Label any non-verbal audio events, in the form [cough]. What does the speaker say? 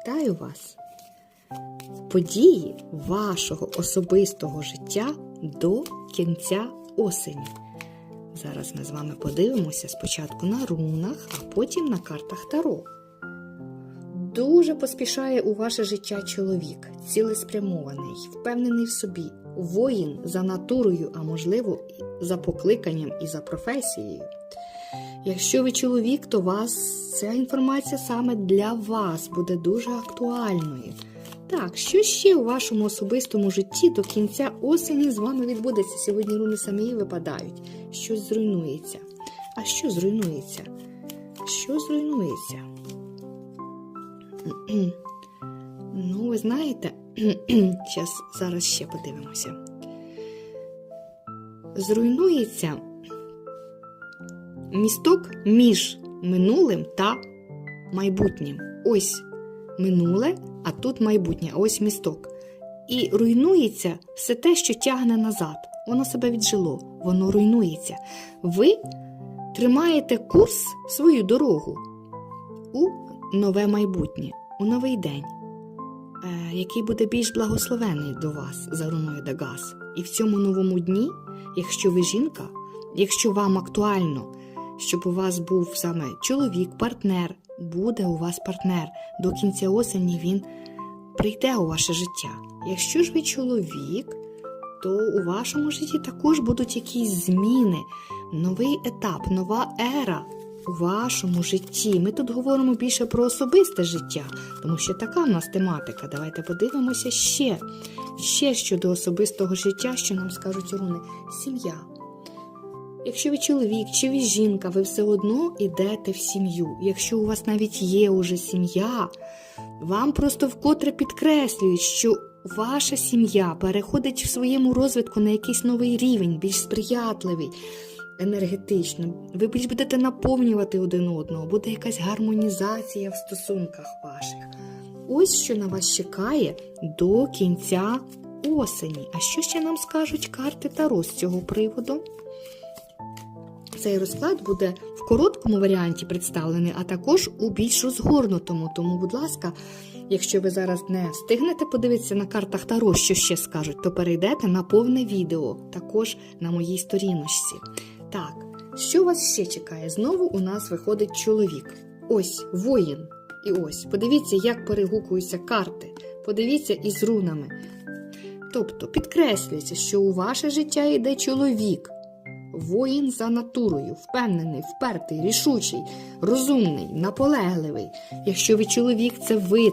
Вітаю вас! Події вашого особистого життя до кінця осені. Зараз ми з вами подивимося спочатку на рунах, а потім на картах Таро. Дуже поспішає у ваше життя чоловік, цілеспрямований, впевнений в собі, воїн за натурою, а можливо, за покликанням і за професією. Якщо ви чоловік, то вас ця інформація саме для вас буде дуже актуальною. Так, що ще у вашому особистому житті до кінця осені з вами відбудеться? Сьогодні руни самі випадають. Щось зруйнується. А що зруйнується? Що зруйнується? [clears throat] Ну, ви знаєте, [clears throat] зараз, ще подивимося. Зруйнується місток між минулим та майбутнім. Ось минуле, а тут майбутнє, ось місток. І руйнується все те, що тягне назад. Воно себе віджило, воно руйнується. Ви тримаєте курс, свою дорогу у нове майбутнє, у новий день, е, який буде більш благословений до вас за руною Дагас. І в цьому новому дні, якщо ви жінка, якщо вам актуально, щоб у вас був саме чоловік, партнер, буде у вас партнер. До кінця осені він прийде у ваше життя. Якщо ж ви чоловік, то у вашому житті також будуть якісь зміни, новий етап, нова ера у вашому житті. Ми тут говоримо більше про особисте життя, тому що така в нас тематика. Давайте подивимося ще, ще щодо особистого життя, що нам скажуть руни. Сім'я. Якщо ви чоловік чи ви жінка, ви все одно йдете в сім'ю. Якщо у вас навіть є уже сім'я, вам просто вкотре підкреслюють, що ваша сім'я переходить в своєму розвитку на якийсь новий рівень, більш сприятливий, енергетично. Ви більш будете наповнювати один одного, буде якась гармонізація в стосунках ваших. Ось що на вас чекає до кінця осені. А що ще нам скажуть карти Таро з цього приводу? Цей розклад буде в короткому варіанті представлений, а також у більш розгорнутому. Тому, будь ласка, якщо ви зараз не встигнете подивитися на картах Таро, що ще скажуть, то перейдете на повне відео, також на моїй сторіночці. Так, що вас ще чекає? Знову у нас виходить чоловік. Ось воїн. І ось, подивіться, як перегукуються карти. Подивіться із рунами. Тобто підкреслюється, що у ваше життя йде чоловік. Воїн за натурою, впевнений, впертий, рішучий, розумний, наполегливий. Якщо ви чоловік, це ви